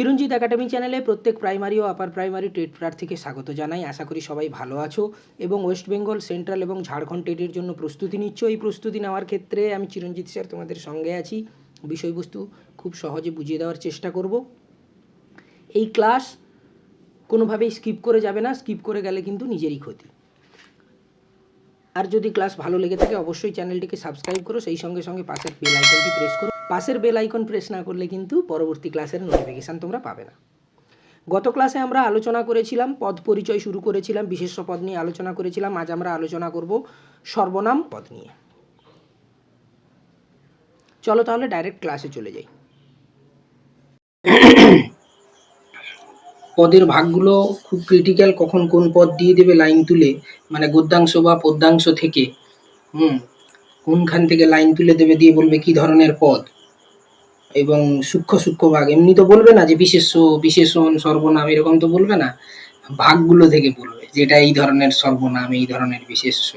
চিরঞ্জিত academy চ্যানেলে প্রত্যেক primary ও আপার প্রাইমারি টেট প্রার্থীকে স্বাগত জানাই। আশা করি সবাই ভালো আছো এবং ওয়েস্ট বেঙ্গল সেন্ট্রাল এবং ঝাড়খণ্ড টেটের জন্য প্রস্তুতি নিচ্ছ। এই প্রস্তুতি নেওয়ার ক্ষেত্রে আমি চিরঞ্জিত স্যার তোমাদের সঙ্গে আছি। বিষয়বস্তু খুব সহজে বুঝিয়ে দেওয়ার চেষ্টা করব। এই ক্লাস কোনোভাবেই স্কিপ করে যাবে না, স্কিপ করে গেলে কিন্তু নিজেরই ক্ষতি। আর যদি ক্লাস ভালো লেগে থাকে, অবশ্যই চ্যানেলটিকে সাবস্ক্রাইব করো, সেই সঙ্গে সঙ্গে পাশের বেল আইকনটি প্রেস করো। পাশের বেল আইকন প্রেস না করলে কিন্তু পরবর্তী ক্লাসের নোটিফিকেশান তোমরা পাবে না। গত ক্লাসে আমরা আলোচনা করেছিলাম, পদ পরিচয় শুরু করেছিলাম বিশেষ পদ নিয়ে আলোচনা করেছিলাম, আজ আমরা আলোচনা করব সর্বনাম পদ নিয়ে। চলো তাহলে ডাইরেক্ট ক্লাসে চলে যাই। পদের ভাগগুলো খুব ক্রিটিক্যাল কখন কোন পদ দিয়ে দেবে লাইন তুলে মানে গদ্যাংশ বা পদ্যাংশ থেকে, হুম, কোনখান থেকে লাইন তুলে দেবে দিয়ে বলবে কি ধরনের পদ? এবং সূক্ষ্ম সূক্ষ্ম ভাগ। এমনি তো বলবে না যে বিশেষ্য বিশেষণ সর্বনাম এরকম তো বলবে না। ভাগগুলো থেকে বলবে যেটা এই ধরনের সর্বনাম এই ধরনের বিশেষ্য।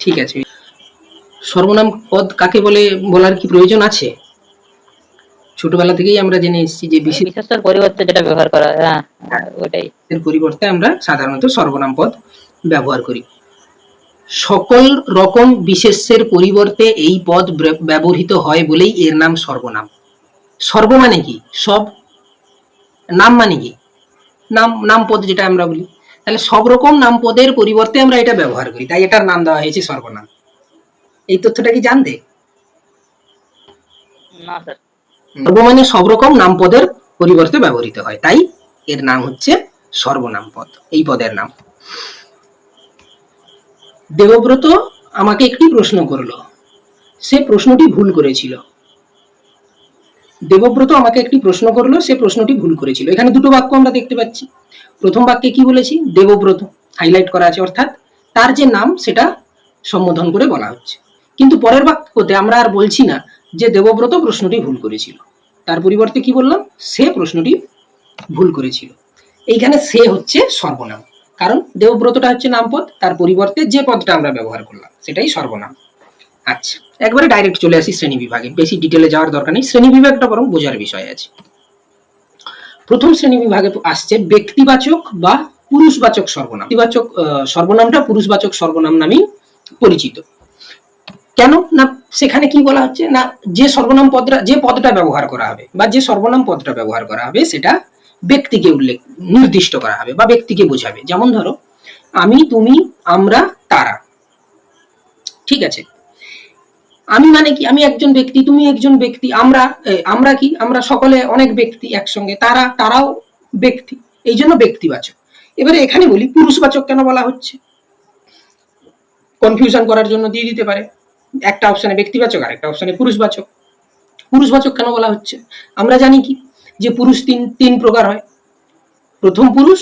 ঠিক আছে। সর্বনাম পদ কাকে বলে বলার কি প্রয়োজন আছে? ছোটবেলা থেকেই আমরা জেনে এসেছি যে বিশেষ বিশেষের পরিবর্তে যেটা ব্যবহার করা হ্যাঁ হ্যাঁ, ওটাই। এর পরিবর্তে আমরা সাধারণত সর্বনাম পদ ব্যবহার করি। সকল রকম বিশেষ্যের পরিবর্তে এই পদ ব্যবহৃত হয় বলেই এর নাম সর্বনাম। সর্ব মানে কি? সব। নাম মানে কি? নাম নাম পদ যেটা আমরা বলি। তাহলে সব রকম নাম পদের পরিবর্তে আমরা এটা ব্যবহার করি তাই এটার নাম দেওয়া হয়েছে সর্বনাম। এই তথ্যটা কি জানতে? সর্ব মানে সব রকম নাম পদের পরিবর্তে ব্যবহৃত হয় তাই এর নাম হচ্ছে সর্বনাম পদ এই পদের নাম। দেবব্রত আমাকে একটি প্রশ্ন করল। সে প্রশ্নটি ভুল করেছিল। দেবব্রত আমাকে একটি প্রশ্ন করল, সে প্রশ্নটি ভুল করেছিল। এখানে দুটো বাক্য আমরা দেখতে পাচ্ছি। প্রথম বাক্যে কি বলেছি? দেবব্রত হাইলাইট করা আছে, অর্থাৎ তার যে নাম সেটা সম্বোধন করে বলা হচ্ছে। কিন্তু পরের বাক্যতে আমরা আর বলছি না যে দেবব্রত প্রশ্নটি ভুল করেছিল। তার পরিবর্তে কি বললাম? সে প্রশ্নটি ভুল করেছিল। এইখানে সে হচ্ছে সর্বনাম। কারণ দেবব্রতটা হচ্ছে নামপদ, তার পরিবর্তে যে পদটা আমরা ব্যবহার করলাম, সেটাই সর্বনাম। আচ্ছা একবারে ডাইরেক্ট চলে আসি শ্রেণি বিভাগে। বেশি ডিটেলে যাওয়ার দরকার নেই, শ্রেণি বিভাগটা বরং বোঝার বিষয় আছে। প্রথম শ্রেণি বিভাগে আসছে ব্যক্তিবাচক বা পুরুষবাচক সর্বনাম। ব্যক্তিবাচক সর্বনামটা পুরুষবাচক সর্বনাম নামেই পরিচিত। কেন? না, সেখানে কি বলা হচ্ছে? না, যে সর্বনাম পদটা, যে পদটা ব্যবহার করা হবে বা যে সর্বনাম পদটা ব্যবহার করা হবে, সেটা ব্যক্তিকে উল্লেখ, নির্দিষ্ট করা হবে বা ব্যক্তিকে বোঝাবে। যেমন ধরো, আমি, তুমি, আমরা, তারা। ঠিক আছে? আমি মানে কি? আমি একজন ব্যক্তি, তুমি একজন ব্যক্তি, আমরা আমরা কি? আমরা সকলে অনেক ব্যক্তি একসঙ্গে, তারা, তারাও ব্যক্তি। এই জন্য ব্যক্তিবাচক। এবারে এখানে বলি, পুরুষবাচক কেন বলা হচ্ছে? কনফিউশন করার জন্য দিয়ে দিতে পারে। একটা অপশনে ব্যক্তিবাচক আর একটা অপশনে পুরুষবাচক। পুরুষবাচক কেন বলা হচ্ছে? আমরা জানি কি? যে পুরুষ তিন তিন প্রকার হয়। প্রথম পুরুষ,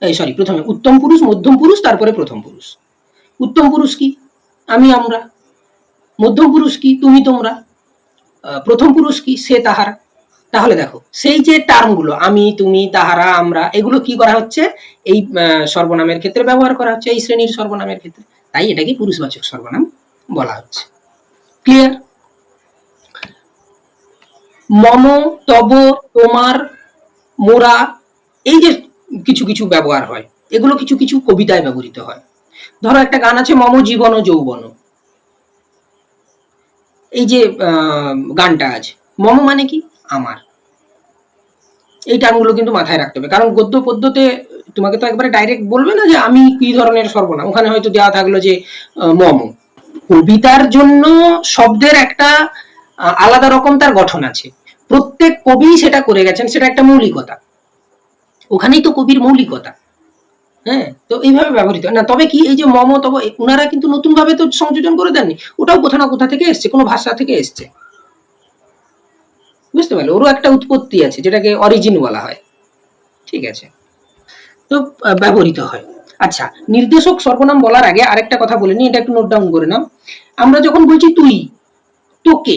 এই সরি প্রথমে উত্তম পুরুষ, মধ্যম পুরুষ, তারপরে প্রথম পুরুষ। উত্তম পুরুষ কি? আমি, আমরা। মধ্যম পুরুষ কি? তুমি, তোমরা। প্রথম পুরুষ কি? সে, তাহারা। তাহলে দেখো, সেই যে টার্মগুলো, আমি, তুমি, তাহারা, আমরা, এগুলো কি করা হচ্ছে? এই সর্বনামের ক্ষেত্রে ব্যবহার করা হচ্ছে, এই শ্রেণির সর্বনামের ক্ষেত্রে। তাই এটাকে পুরুষবাচক সর্বনাম বলা হচ্ছে। ক্লিয়ার মম, তব, তোমার, মোরা, এই যে কিছু কিছু ব্যবহার হয়, এগুলো কিছু কিছু কবিতায় ব্যবহৃত হয়। ধরো একটা গান আছে, মম জীবন যৌবন। এই যে গানটা আছে, মম মানে কি? আমার। এই টার্মগুলো কিন্তু মাথায় রাখতে হবে, কারণ গদ্য পদ্যতে তোমাকে তো একবারে ডাইরেক্ট বলবে না যে আমি কি ধরনের সর্বনাম। ওখানে হয়তো দেওয়া থাকল যে মম। কবিতার জন্য শব্দের একটা আলাদা রকম তার গঠন আছে। প্রত্যেক কবি সেটা করে গেছেন, সেটা একটা মৌলিকতা। ওখানেই তো কবির মৌলিকতা। হ্যাঁ তো এইভাবে ব্যবহৃত না, তবে কি এই যে মম, তবে ওনারা কিন্তু নতুন ভাবে তো সংযোজন করে দেননি। ওটাও কোথা না কোথা থেকে এসছে, কোনো ভাষা থেকে এসছে। বুঝতে পারলে? ওরও একটা উৎপত্তি আছে, যেটাকে অরিজিন বলা হয়। ঠিক আছে? তো ব্যবহৃত হয়। আচ্ছা নির্দেশক সর্বনাম বলার আগে আরেকটা কথা বলে নি এটা একটু নোট ডাউন করে নাও। আমরা যখন বলছি তুই, তোকে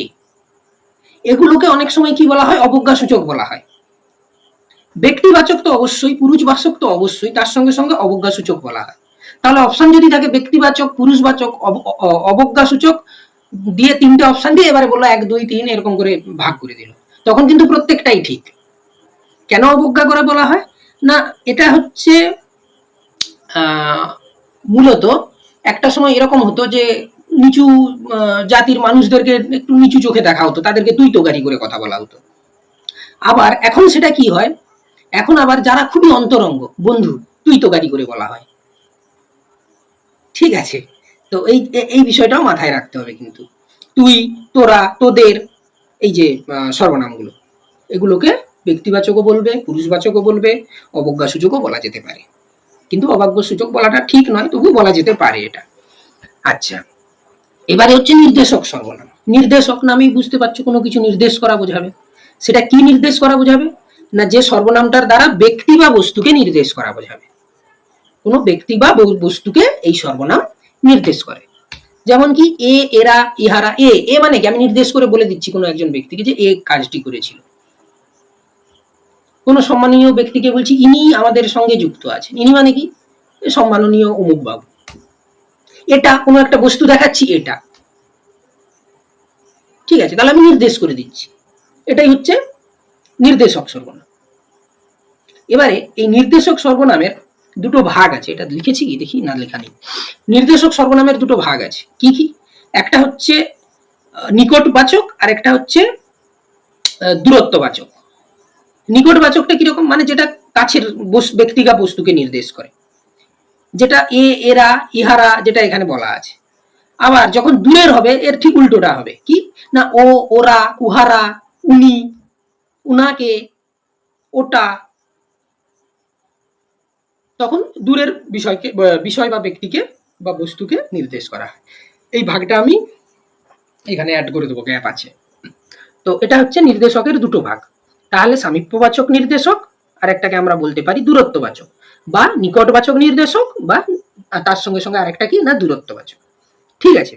এগুলোকে অনেক সময় কি বলা হয়? অবজ্ঞাসূচক বলা হয়। ব্যক্তিবাচক তো অবশ্যই, পুরুষবাচক তো অবশ্যই, তার সঙ্গে সঙ্গে অবজ্ঞাসূচক বলা হয়। তাহলে অপশন যদি থাকে ব্যক্তিবাচক, পুরুষবাচক অবজ্ঞাসূচক, দিয়ে তিনটে অপশন দিয়ে এবারে বলল এক, দুই, তিন, এরকম করে ভাগ করে দিল। তখন কিন্তু প্রত্যেকটাই ঠিক। কেন অবজ্ঞা করে বলা হয়? না, এটা হচ্ছে মূলত একটা সময় এরকম হতো যে নিচু জাতির মানুষদেরকে একটু নিচু চোখে দেখা হতো, তাদেরকে তুই তোগারি করে কথা বলা হতো। আবার এখন সেটা কি হয়? এখন আবার যারা খুবই অন্তরঙ্গ, বন্ধু, তুই তোগারি করে বলা হয়। ঠিক আছে, তো এই এই বিষয়টাও মাথায় রাখতে হবে কিন্তু। তুই, তোরা, তোদের, এই যে সর্বনামগুলো, এগুলোকে ব্যক্তিবাচকও বলবে, পুরুষবাচকও বলবে অবজ্ঞা সূচকও বলা যেতে পারে। কিন্তু অবাজ্য সূচক বলাটা ঠিক নয় তবু বলা যেতে পারে এটা। আচ্ছা এবারে হচ্ছে নির্দেশক সর্বনাম। নির্দেশক নামেই বুঝতে পারছ কোনো কিছু নির্দেশ করা বোঝাবে। সেটা কি নির্দেশ করা বোঝাবে? না যে সর্বনামটার দ্বারা ব্যক্তি বা বস্তুকে নির্দেশ করা বোঝাবে। কোনো ব্যক্তি বা বস্তুকে এই সর্বনাম নির্দেশ করে। যেমন কি এ, এরা, ইহারা, এ এ মানে কি? আমি নির্দেশ করে বলে দিচ্ছি কোনো একজন ব্যক্তিকে যে এ কাজটি করেছিল। কোনো সম্মানীয় ব্যক্তিকে বলছি, ইনি আমাদের সঙ্গে যুক্ত আছেন। ইনি মানে কি? সম্মাননীয় অমুক বাবু এটা, কোনো একটা বস্তু দেখাচ্ছি, এটা। ঠিক আছে, তাহলে আমি নির্দেশ করে দিচ্ছি। এটাই হচ্ছে নির্দেশক সর্বনাম। এবারে এই নির্দেশক সর্বনামের দুটো ভাগ আছে। এটা লিখেছি কি? দেখি, না লেখা নেই। নির্দেশক সর্বনামের দুটো ভাগ আছে। কি কি? একটা হচ্ছে নিকটবাচক, আর একটা হচ্ছে দূরত্ববাচক। নিকটবাচকটা কীরকম? মানে যেটা কাছের বস- ব্যক্তি বস্তুকে নির্দেশ করে। যেটা এ, এরা, ইহারা যেটা এখানে বলা আছে। আবার যখন দূরের হবে, এর ঠিক উল্টোটা হবে। কি? না, ও, ওরা, উহারা, উনি, উনাকে, ওটা। তখন দূরের বিষয়কে বিষয় বা ব্যক্তিকে বা বস্তুকে নির্দেশ করা হয়। এই ভাগটা আমি এখানে অ্যাড করে দেবো গ্যাপ আছে। তো এটা হচ্ছে নির্দেশকের দুটো ভাগ। তাহলে সামীপ্যবাচক নির্দেশক আর একটাকে আমরা বলতে পারি দূরত্ববাচক। বা নিকটবাচক নির্দেশক বা তার সঙ্গে সঙ্গে আরেকটা কি? না, দূরত্ববাচক। ঠিক আছে।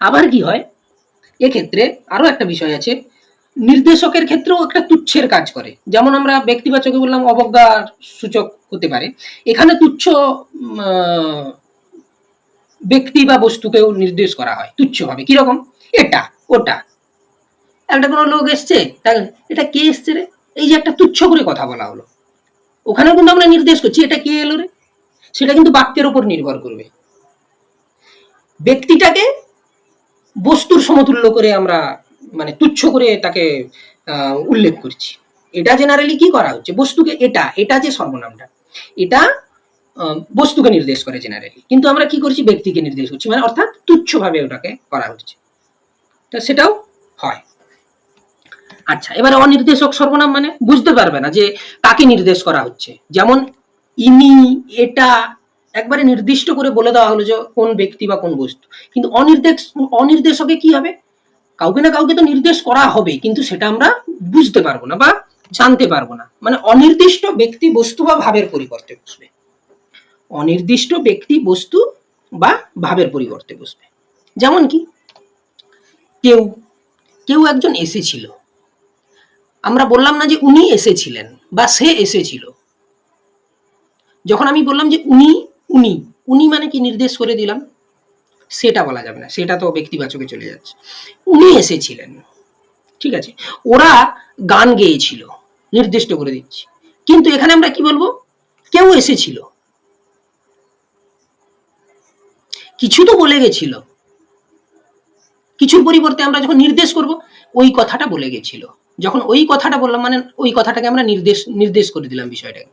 আবার কি হয়? এক্ষেত্রে আরও একটা বিষয় আছে। নির্দেশকের ক্ষেত্রেও একটা তুচ্ছের কাজ করে। যেমন আমরা ব্যক্তিবাচকে বললাম, অবজ্ঞার সূচক হতে পারে। এখানে তুচ্ছ ব্যক্তি বা বস্তুকেও নির্দেশ করা হয় তুচ্ছভাবে। কীরকম? এটা, ওটা। একটা কোনো লোক এসছে এটা কে এসছে রে? এই যে একটা তুচ্ছ করে কথা বলা হলো। ওখানেও কিন্তু আমরা নির্দেশ করছি, এটা কে এলো রে? সেটা কিন্তু বাক্যের উপর নির্ভর করবে। ব্যক্তিটাকে বস্তুর সমতুল্য করে আমরা মানে তুচ্ছ করে তাকে উল্লেখ করছি। এটা জেনারেলি কি করা হচ্ছে? বস্তুকে এটা এটা যে সর্বনামটা, এটা বস্তুকে নির্দেশ করে জেনারেলি কিন্তু আমরা কি করছি? ব্যক্তিকে নির্দেশ করছি। মানে অর্থাৎ তুচ্ছভাবে ওটাকে করা হচ্ছে। তা সেটাও হয়। আচ্ছা এবারে অনির্দেশক সর্বনাম মানে বুঝতে পারবে না যে কাকে নির্দেশ করা হচ্ছে। যেমন ইনি, এটা, একবারে নির্দিষ্ট করে বলে দেওয়া হলো যে কোন ব্যক্তি বা কোন বস্তু। কিন্তু অনির্দেশ, অনির্দেশকে কি হবে? কাউকে না কাউকে তো নির্দেশ করা হবে, কিন্তু সেটা আমরা বুঝতে পারব না বা জানতে পারব না। মানে অনির্দিষ্ট ব্যক্তি, বস্তু বা ভাবের পরিবর্তে বসবে। অনির্দিষ্ট ব্যক্তি, বস্তু বা ভাবের পরিবর্তে বসবে। যেমন কি? কেউ কেউ একজন এসেছিল। আমরা বললাম না যে উনি এসেছিলেন বা সে এসেছিল। যখন আমি বললাম যে উনি উনি উনি মানে কি নির্দেশ করে দিলাম? সেটা বলা যাবে না, সেটা তো ব্যক্তিবাচকে চলে যাচ্ছে। উনি এসেছিলেন, ঠিক আছে? ওরা গান গেয়েছিল, নির্দিষ্ট করে দিচ্ছি। কিন্তু এখানে আমরা কি বলব? কেউ এসেছিল। কিছু তো বলে গেছিল। কিছুর পরিবর্তে আমরা যখন নির্দেশ করব, ওই কথাটা বলে গেছিল। যখন ওই কথাটা বললাম মানে ওই কথাটাকে আমরা নির্দেশ নির্দেশ করে দিলাম বিষয়টাকে।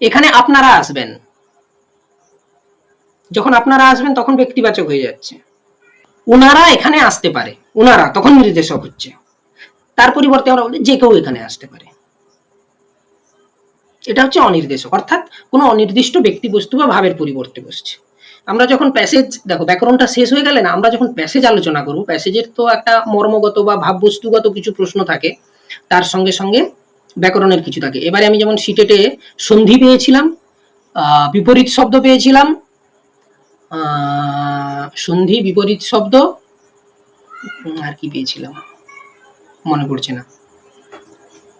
এখানে আপনারা আসবেন। যখন আপনারা আসবেন, তখন ব্যক্তিবাচক হয়ে যাচ্ছে। ওনারা এখানে আসতে পারে। ওনারা তখন নির্দেশক হচ্ছে। তার পরিবর্তে আমরা বলি, যে কেউ এখানে আসতে পারে। এটা হচ্ছে অনির্দেশক। অর্থাৎ কোনো অনির্দিষ্ট ব্যক্তি বস্তু বা ভাবের পরিবর্তে বসছে। আমরা যখন প্যাসেজ দেখো ব্যাকরণটা শেষ হয়ে গেলে না, আমরা যখন প্যাসেজ আলোচনা করব প্যাসেজের তো একটা মর্মগত বা ভাববস্তুগত কিছু প্রশ্ন থাকে, তার সঙ্গে সঙ্গে ব্যাকরণের কিছু থাকে। এবারে আমি যেমন সিটেটে সন্ধি পেয়েছিলাম বিপরীত শব্দ পেয়েছিলাম সন্ধি বিপরীত শব্দ আর কি পেয়েছিলাম? মনে পড়ছে না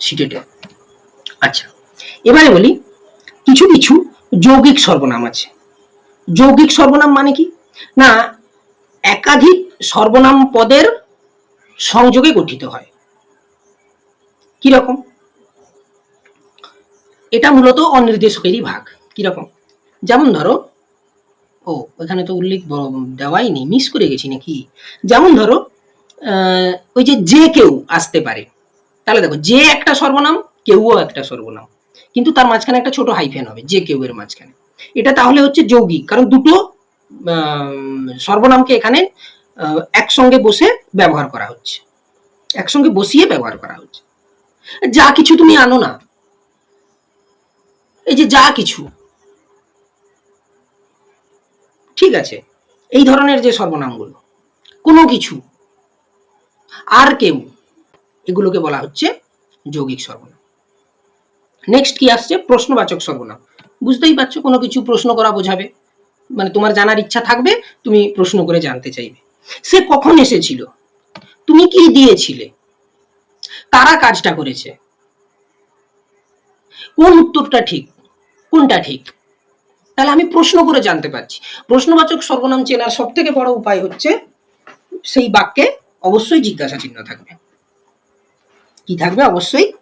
সিটেটে আচ্ছা এবারে বলি, কিছু কিছু যৌগিক সর্বনাম আছে। যৌগিক সর্বনাম মানে কি? না, একাধিক সর্বনাম পদের সংযোগে গঠিত হয়। কীরকম? এটা মূলত অনির্দেশকেরই ভাগ। কীরকম? যেমন ধরো, ও এখানে তো উল্লেখ দেওয়াই নেই মিস করে গেছি নাকি? যেমন ধরো ওই যে যে কেউ আসতে পারে, তাহলে দেখো, যে একটা সর্বনাম, কেউও একটা সর্বনাম। কিন্তু তার মাঝখানে একটা ছোট হাইফেন হবে, যে কেউ এর মাঝখানে। এটা তাহলে হচ্ছে যৌগিক কারণ দুটো সর্বনামকে এখানে একসঙ্গে বসে ব্যবহার করা হচ্ছে। একসঙ্গে বসিয়ে ব্যবহার করা হচ্ছে। যা কিছু তুমি আনো না। এই যে যা কিছু। ঠিক আছে? এই ধরনের যে সর্বনামগুলো। কোনো কিছু। আর কেউ। এগুলোকে বলা হচ্ছে যৌগিক সর্বনাম। নেক্সট কি আসছে? প্রশ্নবাচক সর্বনাম। বুঝতেই পারছ, কোনো কিছু প্রশ্ন করা বোঝাবে। মানে তোমার জানার ইচ্ছা থাকবে, তুমি প্রশ্ন করে জানতে চাইবে। সে কখন এসেছিল? তুমি কি দিয়েছিলে? কারা কাজটা করেছে? কোন উত্তরটা ঠিক? কোনটা ঠিক? তাহলে আমি প্রশ্ন করে জানতে পারছি। প্রশ্নবাচক সর্বনাম চেনার সব থেকে বড় উপায় হচ্ছে, সেই বাক্যে অবশ্যই জিজ্ঞাসা চিহ্ন থাকবে। কি থাকবে? অবশ্যই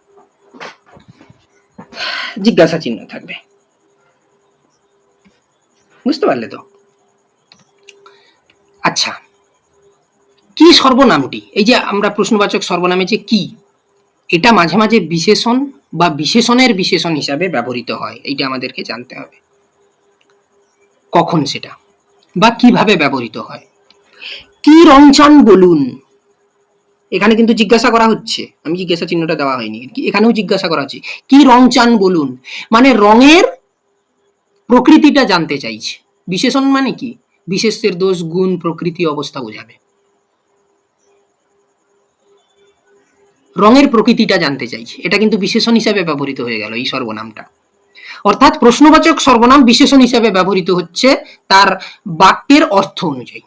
জিজ্ঞাসা চিহ্ন থাকবে। বুঝতে পারলে তো? আচ্ছা কি সর্বনামটি? এই যে আমরা প্রশ্নবাচক সর্বনামে যে কি, এটা মাঝে মাঝে বিশেষণ বা বিশেষণের বিশেষণ হিসাবে ব্যবহৃত হয়, এইটা আমাদেরকে জানতে হবে। কখন সেটা? বা কীভাবে ব্যবহৃত হয়? কি রংচান বলুন? এখানে কিন্তু জিজ্ঞাসা করা হচ্ছে। আমি জিজ্ঞাসা চিহ্নটা দেওয়া হয়নি। এখানেও জিজ্ঞাসা করা হচ্ছে। কি রং চান বলুন? মানে রঙের প্রকৃতিটা জানতে চাইছে। বিশেষণ মানে কি? বিশেষের দোষ, গুণ, প্রকৃতি, অবস্থা বোঝাবে। রঙের প্রকৃতিটা জানতে চাইছে। এটা কিন্তু বিশেষণ হিসাবে ব্যবহৃত হয়ে গেল এই সর্বনামটা। অর্থাৎ প্রশ্নবাচক সর্বনাম বিশেষণ হিসাবে ব্যবহৃত হচ্ছে তার বাক্যের অর্থ অনুযায়ী।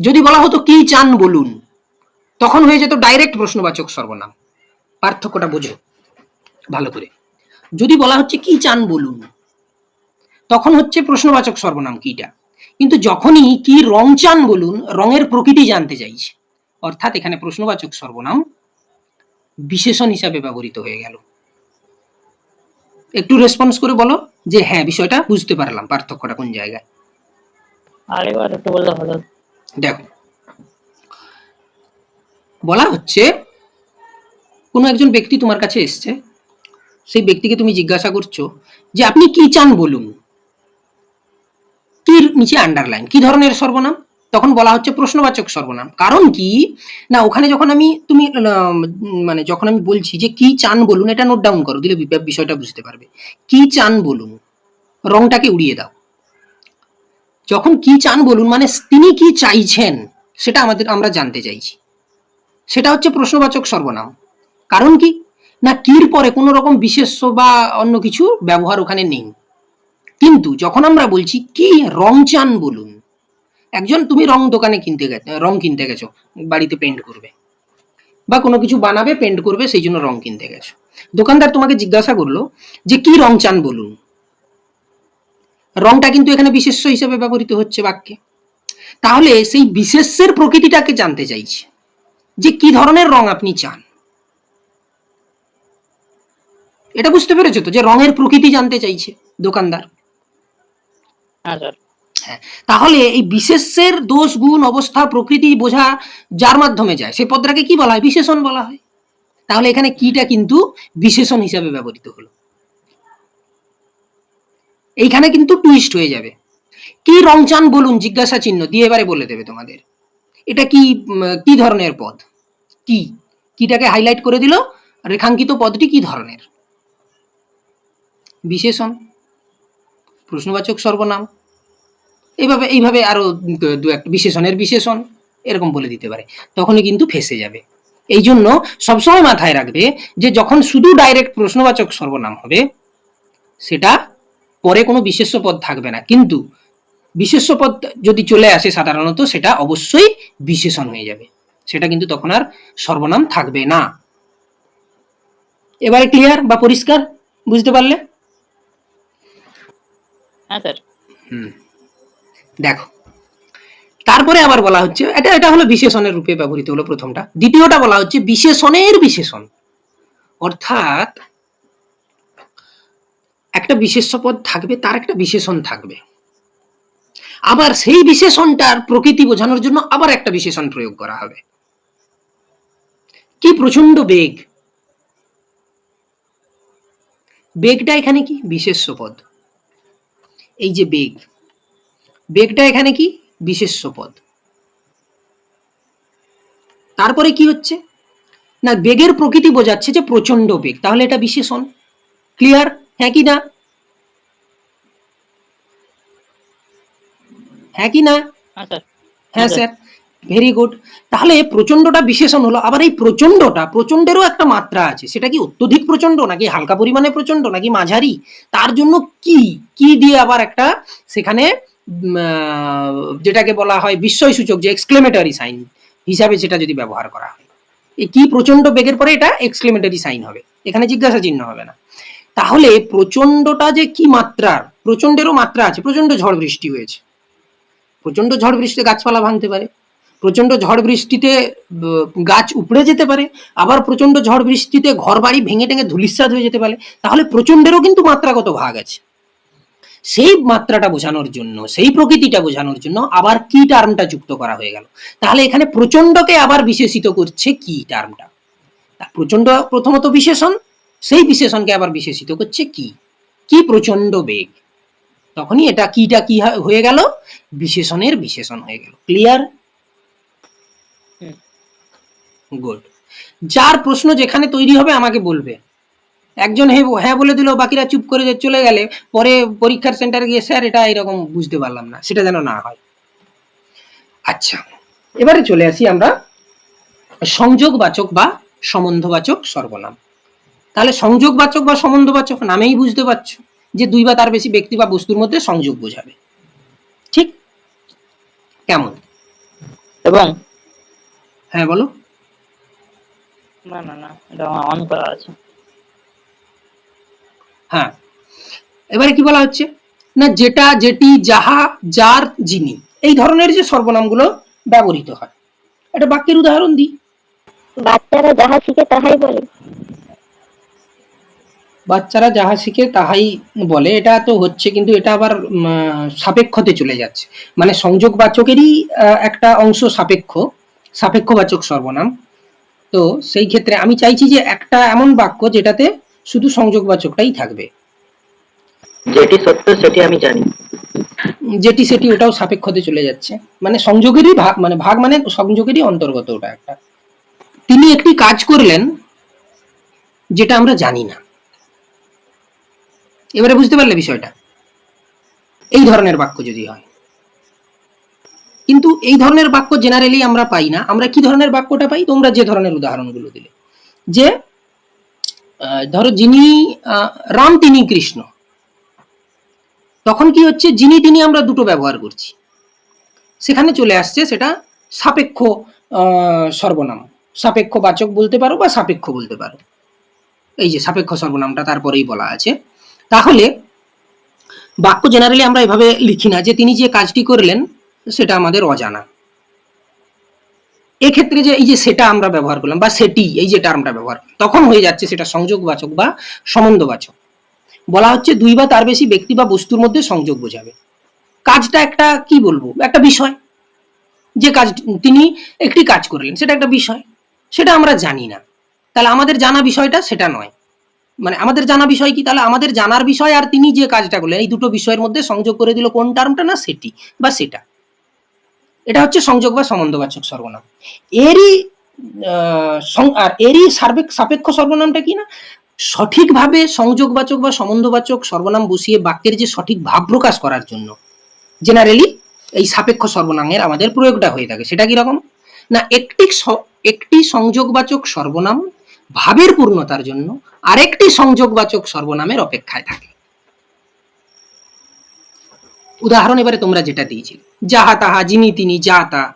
যদি বলা হতো, কি চান বলুন? তখন হয়ে যেত ডাইরেক্ট প্রশ্নবাচক সর্বনাম। পার্থক্যটা বোঝো। ভালো করে। যদি বলা হচ্ছে, কি চান বলুন? তখন হচ্ছে প্রশ্নবাচক সর্বনাম কিটা? কিন্তু যখনই কি রং চান বলুন রঙের প্রকৃতি জানতে চাইছে। অর্থাৎ এখানে প্রশ্নবাচক সর্বনাম বিশেষণ হিসাবে ব্যবহৃত হয়ে গেল। একটু রেসপন্স করে বলো যে হ্যাঁ বিষয়টা বুঝতে পারলাম পার্থক্যটা কোন জায়গায়? আরেকবার একটু বললে ভালো দেখো বলা হচ্ছে কোনো একজন ব্যক্তি তোমার কাছে এসছে সেই ব্যক্তিকে তুমি জিজ্ঞাসা করছ যে আপনি কি চান বলুন? কি নিচে আন্ডারলাইন কি ধরনের সর্বনাম? তখন বলা হচ্ছে প্রশ্নবাচক সর্বনাম। কারণ কি? না, ওখানে যখন আমি, তুমি মানে যখন আমি বলছি যে কি চান বলুন, এটা নোট ডাউন করো, দিলে বিষয়টা বুঝতে পারবে। কি চান বলুন? রংটাকে উড়িয়ে দাও। যখন কি চান বলুন মানে তিনি কি চাইছেন, সেটা আমাদের, আমরা জানতে চাইছি। সেটা হচ্ছে প্রশ্নবাচক সর্বনাম। কারণ কি? না, কির পরে কোনো রকম বিশেষ্য বা অন্য কিছু ব্যবহার ওখানে নেই। কিন্তু যখন আমরা বলছি, কি রং চান বলুন? একজন, তুমি রং দোকানে কিনতে গেছো রং কিনতে গেছো, বাড়িতে পেন্ট করবে বা কোনো কিছু বানাবে পেন্ট করবে, সেই জন্য রং কিনতে গেছো। দোকানদার তোমাকে জিজ্ঞাসা করল যে, কি রং চান বলুন? রংটা কিন্তু এখানে বিশেষ্য হিসেবে ব্যবহৃত হচ্ছে বাক্যে। তাহলে সেই বিশেষ্যের প্রকৃতিটাকে জানতে চাইছে, যে কি ধরনের রং আপনি চান? এটা বুঝতে পেরেছ তো, যে রঙের প্রকৃতি জানতে চাইছে দোকানদার? হ্যাঁ তাহলে এই বিশেষ্যের দোষ, গুণ, অবস্থা, প্রকৃতি বোঝা যার মাধ্যমে যায়, সেই পদটাকে কি বলা হয়? বিশেষণ বলা হয়। তাহলে এখানে কিটা কিন্তু বিশেষণ হিসাবে ব্যবহৃত হলো। এইখানে কিন্তু টুইস্ট হয়ে যাবে। কি রং চান বলুন, জিজ্ঞাসা চিহ্ন, দিয়ে এবারে বলে দেবে তোমাদের। এটা কি কি ধরনের পদ? কি? কিটাকে হাইলাইট করে দিল রেখাঙ্কিত পদটি কি ধরনের? বিশেষণ। প্রশ্নবাচক সর্বনাম। এইভাবে এইভাবে আরও দু- একটা বিশেষণের বিশেষণ এরকম বলে দিতে পারে। তখনই কিন্তু ফেসে যাবে। এই জন্য সবসময় মাথায় রাখবে যে যখন শুধু ডাইরেক্ট প্রশ্নবাচক সর্বনাম হবে, সেটা পরে কোনো বিশেষ্য পদ থাকবে না। কিন্তু বিশেষ্য পদ যদি চলে আসে সাধারণত, সেটা অবশ্যই বিশেষণ হয়ে যাবে। সেটা কিন্তু তখন আর সর্বনাম থাকবে না। এবারে ক্লিয়ার বা পরিষ্কার? বুঝতে পারলে? হ্যাঁ দেখো, তারপরে আবার বলা হচ্ছে, এটা এটা হলো বিশেষণের রূপে ব্যবহৃত হলো প্রথমটা। দ্বিতীয়টা বলা হচ্ছে বিশেষণের বিশেষণ। অর্থাৎ, একটা বিশেষ্য পদ থাকবে, তার একটা বিশেষণ থাকবে। আবার সেই বিশেষণটার প্রকৃতি বোঝানোর জন্য আবার একটা বিশেষণ প্রয়োগ করা হবে। কি প্রচণ্ড বেগ? বেগটা এখানে কি? বিশেষ্য পদ এই যে বেগ। বেগটা এখানে কি? বিশেষ্য পদ। তারপরে কি হচ্ছে? না বেগের প্রকৃতি বোঝাচ্ছে যে প্রচণ্ড বেগ। তাহলে এটা বিশেষণ। ক্লিয়ার হ্যাঁ কি না? হ্যাঁ কি না? হ্যাঁ স্যার। হ্যাঁ স্যার। ভেরি গুড তাহলে প্রচন্ডটা বিশেষণ হলো, আবার এই প্রচন্ডটা প্রচন্ডেরও একটা মাত্রা আছে। সেটা কি অত্যধিক প্রচণ্ড নাকি হালকা পরিমাণে প্রচণ্ড নাকি মাঝারি? তার জন্য কি কি দিয়ে আবার একটা সেখানে যেটাকে বলা হয় বিস্ময় সূচক যে এক্সক্লেমেটারি সাইন হিসাবে সেটা যদি ব্যবহার করা হয়। এই কি প্রচণ্ড বেগের পরে এটা এক্সক্লেমেটারি সাইন হবে? এখানে জিজ্ঞাসা চিহ্ন হবে না। তাহলে প্রচন্ডটা যে কি মাত্রার প্রচন্ডেরও মাত্রা আছে প্রচণ্ড ঝড় বৃষ্টি হয়েছে। প্রচণ্ড ঝড় বৃষ্টিতে গাছপালা ভাঙতে পারে। প্রচণ্ড ঝড় বৃষ্টিতে গাছ উপড়ে যেতে পারে, আবার প্রচণ্ড ঝড় বৃষ্টিতে ঘর বাড়ি ভেঙে টেঙে ধুলিস্বাদ হয়ে যেতে পারে, তাহলে প্রচন্ডেরও কিন্তু মাত্রাগত ভাগ আছে। সেই মাত্রাটা বোঝানোর জন্য, সেই প্রকৃতিটা বোঝানোর জন্য আবার কি টার্মটা যুক্ত করা হয়ে গেল? তাহলে এখানে প্রচন্ডকে আবার বিশেষিত করছে কি টার্মটা? প্রচণ্ড প্রথমত বিশেষণ, সেই বিশেষণকে আবার বিশেষিত করছে কি? কি প্রচণ্ড বেগ? তখনই এটা কিটা কি হয়ে গেল? বিশেষণের বিশেষণ হয়ে গেল। ক্লিয়ার। গুড যার প্রশ্ন যেখানে তৈরি হবে আমাকে বলবে। একজন হে হ্যাঁ বলে দিল বাকিরা চুপ করে যে চলে গেলে পরে পরীক্ষার সেন্টারে গিয়ে স্যার এটা এরকম বুঝতে পারলাম না সেটা যেন না হয়। আচ্ছা এবারে চলে আসি আমরা সংযোগবাচক বা সম্বন্ধবাচক সর্বনাম। তাহলে সংযোগবাচক বা সম্বন্ধবাচক নামেই বুঝতে পারছ যে দুই বা তার বেশি ব্যক্তি বা বস্তুর মধ্যে সংযোগ বোঝাবে। ঠিক? কেমন? এবং হ্যাঁ বলো। না না না এটা অন করা আছে। হ্যাঁ। এবারে কি বলা হচ্ছে? না যেটা যেটি যাহা যার যিনি এই ধরনের যে সর্বনামগুলো ব্যবহৃত হয়। একটা বাক্যের উদাহরণ দিই। বাচ্চারা যাহা শিখে তাহাই বলে। বাচ্চারা যাহা শিখে তাহাই বলে এটা তো হচ্ছে কিন্তু এটা আবার সাপেক্ষতে চলে যাচ্ছে। মানে সংযোগবাচকেরই আহ, একটা অংশ সাপেক্ষ সাপেক্ষবাচক সর্বনাম। তো সেই ক্ষেত্রে আমি চাইছি যে একটা এমন বাক্য যেটাতে শুধু সংযোগবাচকটাই থাকবে। যেটি সত্য সেটি আমি জানি। যেটি সেটি ওটাও সাপেক্ষতে চলে যাচ্ছে। মানে সংযোগেরই ভাগ মানে ভাগ মানে সংযোগেরই অন্তর্গত ওটা একটা। তিনি একটি কাজ করলেন যেটা আমরা জানি না। এবারে বুঝতে পারলে বিষয়টা? এই ধরনের বাক্য যদি হয়। কিন্তু এই ধরনের বাক্য জেনারেলি আমরা পাই না। আমরা কি ধরনের বাক্যটা পাই? তোমরা যে ধরনের উদাহরণগুলো দিলে। যে ধরো যিনি রাম তিনি কৃষ্ণ। তখন কি হচ্ছে? যিনি তিনি আমরা দুটো ব্যবহার করছি। সেখানে চলে আসছে সেটা সাপেক্ষ সর্বনাম। সাপেক্ষ বাচক বলতে পারো বা সাপেক্ষ বলতে পারো। এই যে সাপেক্ষ সর্বনামটা তারপরেই বলা আছে। তাহলে, বাক্য জেনারেলি আমরা এভাবে লিখি না যে তিনি যে কাজটি করলেন সেটা আমাদের অজানা। এক্ষেত্রে যে এই যে সেটা আমরা ব্যবহার করলাম বা সেটি, এই যে টার্মটা ব্যবহার তখন হয়ে যাচ্ছে সেটা সংযোগবাচক বা সম্বন্ধবাচক। বলা হচ্ছে দুই বা তার বেশি ব্যক্তি বা বস্তুর মধ্যে সংযোগ বোঝাবে। কাজটা একটা, কি বলব, একটা বিষয়। যে কাজ তিনি একটি কাজ করলেন, সেটা একটা বিষয়। সেটা আমরা জানি না। তাহলে আমাদের জানা বিষয়টা সেটা নয়। মানে আমাদের জানা বিষয় কি? তাহলে আমাদের জানার বিষয় আর তিনি যে কাজটা করলেন, এই দুটো বিষয়ের মধ্যে সংযোগ করে দিল কোন টার্মটা না সেটি বা সেটা। এটা হচ্ছে সংযোগ বা সম্বন্ধবাচক সর্বনাম। এরই আর এরই সার্বিক সাপেক্ষ সর্বনামটা কি না? সঠিকভাবে সংযোগবাচক বা সম্বন্ধবাচক সর্বনাম বসিয়ে বাক্যের যে সঠিক ভাব প্রকাশ করার জন্য জেনারেলি এই সাপেক্ষ সর্বনামের আমাদের প্রয়োগটা হয়ে থাকে। সেটা কি রকম? না, একটি একটি সংযোগবাচক সর্বনাম ভাবের পূর্ণতার জন্য আরেকটি সংযোগবাচক সর্বনামের অপেক্ষায় থাকে। উদাহরণ এবারে তোমরা যেটা দিয়েছি যাহা তাহা যিনি তিনি যা তা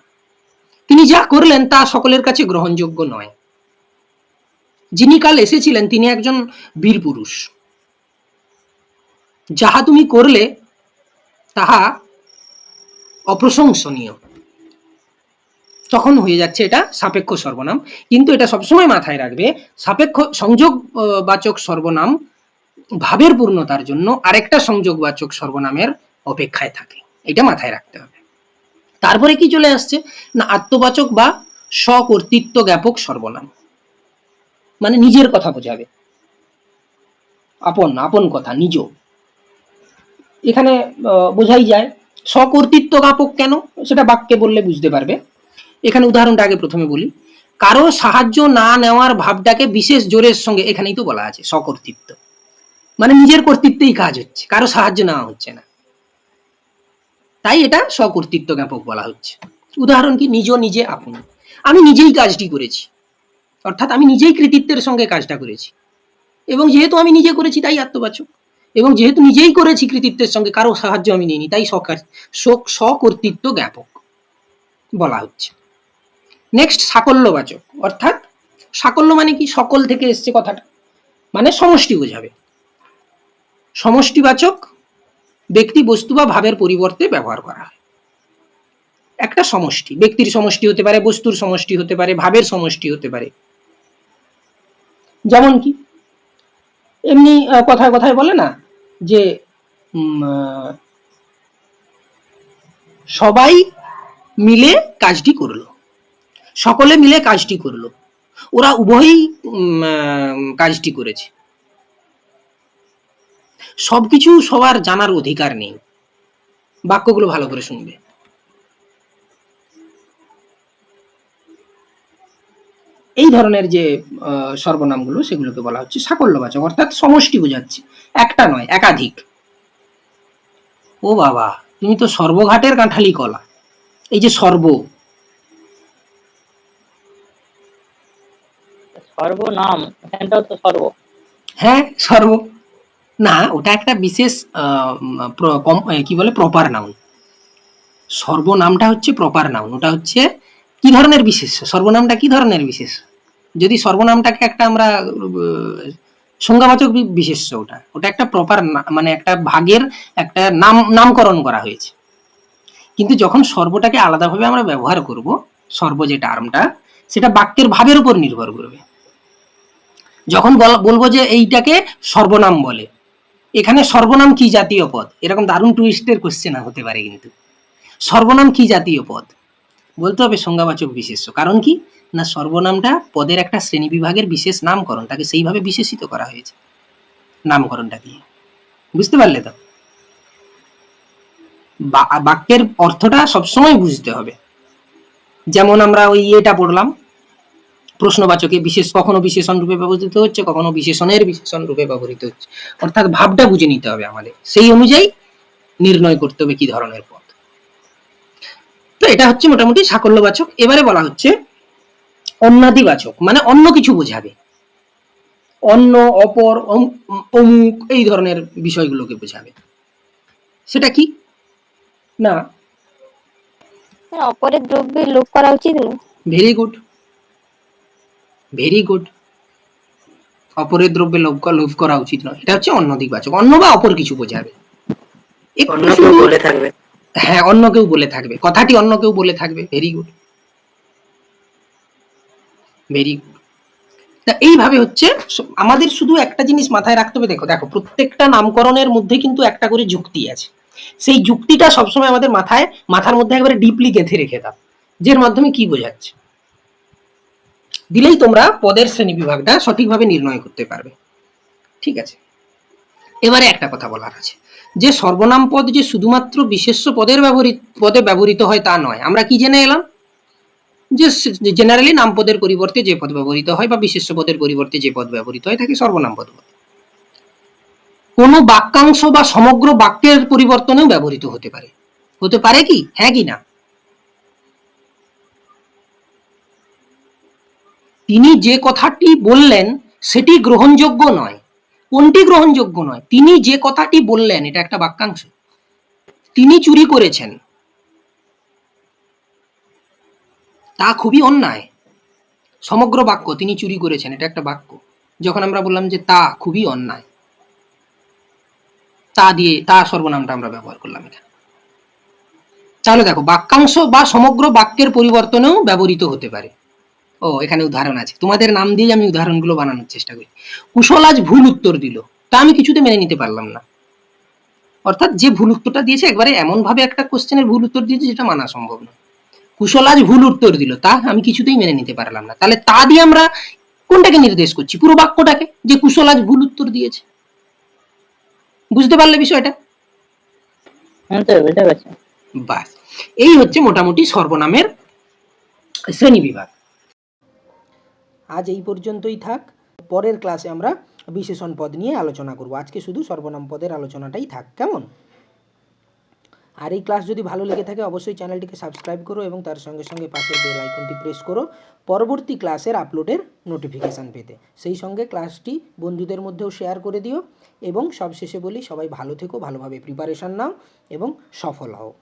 তিনি যা করলেন তা সকলের কাছে গ্রহণযোগ্য নয়। যিনি কাল এসেছিলেন, তিনি একজন বীর পুরুষ। যাহা তুমি করলে, তাহা অপ্রশংসনীয়। তখন হয়ে যাচ্ছে এটা সাপেক্ষ সর্বনাম। কিন্তু এটা সবসময় মাথায় রাখবে, সাপেক্ষ সংযোগ বাচক সর্বনাম ভাবের পূর্ণতার জন্য আরেকটা সংযোগবাচক সর্বনামের অপেক্ষায় থাকে। এটা মাথায় রাখতে হবে। তারপরে কি চলে আসছে? না, আত্মবাচক বা স্বকর্তৃত্ব জ্ঞাপক সর্বনাম। মানে নিজের কথা বোঝাবে। আপন আপন কথা, নিজ। এখানে বোঝাই যায় স্বকর্তৃত্ব জ্ঞাপক কেন? সেটা বাক্যে বললে বুঝতে পারবে। এখানে উদাহরণটা আগে প্রথমে বলি। কারও সাহায্য না নেওয়ার ভাবটাকে বিশেষ জোরের সঙ্গে, এখানেই তো বলা আছে, স্বকর্তৃত্ব। মানে নিজের কর্তৃত্বেই কাজ হচ্ছে, কারও সাহায্য নেওয়া হচ্ছে না। তাই এটা স্বকর্তৃত্ব জ্ঞাপক বলা হচ্ছে। উদাহরণ কি? নিজ নিজে আপন। আমি নিজেই কাজটি করেছি। অর্থাৎ আমি নিজেই কৃতিত্বের সঙ্গে কাজটা করেছি। এবং যেহেতু আমি নিজে করেছি, তাই আত্মবাচক। এবং যেহেতু নিজেই করেছি কৃতিত্বের সঙ্গে, কারও সাহায্য আমি নিইনি, তাই সকার স্ব- স্বকর্তৃত্ব জ্ঞাপক বলা হচ্ছে। নেক্সট সাকল্যবাচক। অর্থাৎ সাকল্য মানে কি? সকল থেকে এসছে কথাটা। মানে সমষ্টি বোঝাবে। সমষ্টিবাচক ব্যক্তি বস্তু বা ভাবের পরিবর্তে ব্যবহার করা হয়। একটা সমষ্টি, ব্যক্তির সমষ্টি হতে পারে, বস্তুর সমষ্টি হতে পারে, ভাবের সমষ্টি হতে পারে। যেমন কি? এমনি কথায় কথায় বলে না যে সবাই মিলে কাজটি করল। সকলে মিলে কাজটি করল। ওরা উভয়ই কাজটি করেছে। সবকিছু সবার জানার অধিকার নেই। বাক্যগুলো ভালো করে শুনবে। এই ধরনের যে সর্বনামগুলো সেগুলোকে বলা হচ্ছে সাকল্যবাচক অর্থাৎ সমষ্টি বোঝাচ্ছে। একটা নয় একাধিক। ও বাবা তুমি তো সর্বঘাটের কাঁঠালি কলা। এই যে সর্ব। সর্বনাম এখানটাও তো সর্ব। হ্যাঁ সর্ব। না, ওটা একটা বিশেষ কি বলে প্রপার নাউন সর্বনামটা হচ্ছে প্রপার নাউন ওটা হচ্ছে কি ধরনের বিশেষ্য সর্বনামটা কি ধরনের বিশেষ? যদি সর্বনামটাকে একটা আমরা সংজ্ঞাবাচক বি- বিশেষ্য ওটা ওটা একটা প্রপার মানে একটা ভাগের একটা নাম, নামকরণ করা হয়েছে। কিন্তু যখন সর্বটাকে আলাদাভাবে আমরা ব্যবহার করব, সর্ব যে টার্মটা সেটা বাক্যের ভাবের উপর নির্ভর করবে। যখন বলা- বলব যে এইটাকে সর্বনাম বলে এখানে সর্বনাম কি জাতীয় পদ? এরকম দারুণ টুইস্টের কোশ্চেন হতে পারে কিন্তু। সর্বনাম কি জাতীয় পদ? বলতে হবে সংজ্ঞাবাচক বিশেষ্য। কারণ কি? না, সর্বনামটা পদের একটা শ্রেণি বিভাগের বিশেষ নামকরণ, তাকে সেইভাবে বিশেষিত করা হয়েছে নামকরণটা দিয়ে। বুঝতে পারলে তো? বাক্যের অর্থটা সবসময় বুঝতে হবে। যেমন আমরা ওই ইয়েটা পড়লাম প্রশ্নবাচকে বিশেষ কখনো বিশেষণ রূপে ব্যবহৃত হচ্ছে কখনো বিশেষণের বিশেষণ রূপে ব্যবহৃত হচ্ছে। অর্থাৎ ভাবটা বুঝে নিতে হবে আমাদের। সেই অনুযায়ী নির্ণয় করতে হবে কি ধরনের পদ তো এটা হচ্ছে মোটামুটি সাকল্যবাচক। এবারে বলা হচ্ছে অন্যাদিবাচক মানে অন্য কিছু বোঝাবে। অন্য অপর অম- অমুক এই ধরনের বিষয়গুলোকে বোঝাবে। সেটা কি? না। অপরের দ্রব্যে লোপ করা উচিত ভেরি গুড ভেরি গুড অপরের দ্রব্যে লোভ লোভ করা উচিত নয়। এটা হচ্ছে অন্য দিকবাচক অন্য বা অপর কিছু বোঝাবে। অন্য কেউ বলে থাকবে। হ্যাঁ অন্য কেউ বলে থাকবে। কথাটি অন্য কেউ বলে থাকবে। ভেরি গুড ভেরি গুড তা এইভাবে হচ্ছে আমাদের শুধু একটা জিনিস মাথায় রাখতে হবে। দেখো দেখো প্রত্যেকটা নামকরণের মধ্যে কিন্তু একটা করে যুক্তি আছে। সেই যুক্তিটা সবসময় আমাদের মাথায় মাথার মধ্যে একবারে ডিপলি গেঁথে রেখে দাও। যের মাধ্যমে কি বোঝাচ্ছে? দিলেই তোমরা পদের শ্রেণি বিভাগটা সঠিকভাবে নির্ণয় করতে পারবে। ঠিক আছে? এবারে একটা কথা বলার আছে। যে সর্বনাম পদ যে শুধুমাত্র বিশেষ্য পদের ব্যবহৃত, পদে ব্যবহৃত হয় তা নয়। আমরা কি জেনে এলাম? যে জেনারেলি নাম পদের পরিবর্তে যে পদ ব্যবহৃত হয় বা বিশেষ্য পদের পরিবর্তে যে পদ ব্যবহৃত হয় তাকে সর্বনাম পদ বলে। কোনো বাক্যাংশ বা সমগ্র বাক্যের পরিবর্তনেও ব্যবহৃত হতে পারে। হতে পারে কি? হ্যাঁ কি না? তিনি যে কথাটি বললেন, সেটি গ্রহণযোগ্য নয়। কোনটি গ্রহণযোগ্য নয়? তিনি যে কথাটি বললেন, এটা একটা বাক্যাংশ। তিনি চুরি করেছেন। তা খুবই অন্যায়। সমগ্র বাক্য তিনি চুরি করেছেন, এটা একটা বাক্য। যখন আমরা বললাম যে তা খুবই অন্যায়, তা দিয়ে, তা সর্বনামটা আমরা ব্যবহার করলাম এখানে। তাহলে দেখো, বাক্যাংশ বা সমগ্র বাক্যের পরিবর্তনেও ব্যবহৃত হতে পারে। ও এখানে উদাহরণ আছে। তোমাদের নাম দিয়ে আমি উদাহরণগুলো বানানোর চেষ্টা করি। কুশল আজ ভুল উত্তর দিল তা আমি কিছুতে মেনে নিতে পারলাম না। অর্থাৎ যে ভুল উত্তরটা দিয়েছে একবারে এমন ভাবে একটা কোশ্চেনের ভুল উত্তর দিয়েছে যেটা মানা সম্ভব না। কুশল আজ ভুল উত্তর দিল তা আমি কিছুতেই মেনে নিতে পারলাম না। তাহলে তা দিয়ে আমরা কোনটাকে নির্দেশ করছি? পুরো বাক্যটাকে যে কুশল আজ ভুল উত্তর দিয়েছে। বুঝতে পারলে বিষয়টা? পারছি বাস এই হচ্ছে মোটামুটি সর্বনামের শ্রেণি বিভাগ। আজ এই পর্যন্তই থাক। পরের ক্লাসে আমরা বিশেষণ পদ নিয়ে আলোচনা করব। আজকে শুধু সর্বনাম পদের আলোচনাটাই থাক, কেমন? আর এই ক্লাস যদি ভালো লেগে থাকে, অবশ্যই চ্যানেলটিকে সাবস্ক্রাইব করো এবং তার সঙ্গে সঙ্গে পাশের বেল আইকনটি প্রেস করো পরবর্তী ক্লাসের আপলোডের নোটিফিকেশান পেতে। সেই সঙ্গে ক্লাসটি বন্ধুদের মধ্যেও শেয়ার করে দিও এবং সবশেষে বলি, সবাই ভালো থেকো, ভালোভাবে প্রিপারেশন নাও এবং সফল হও।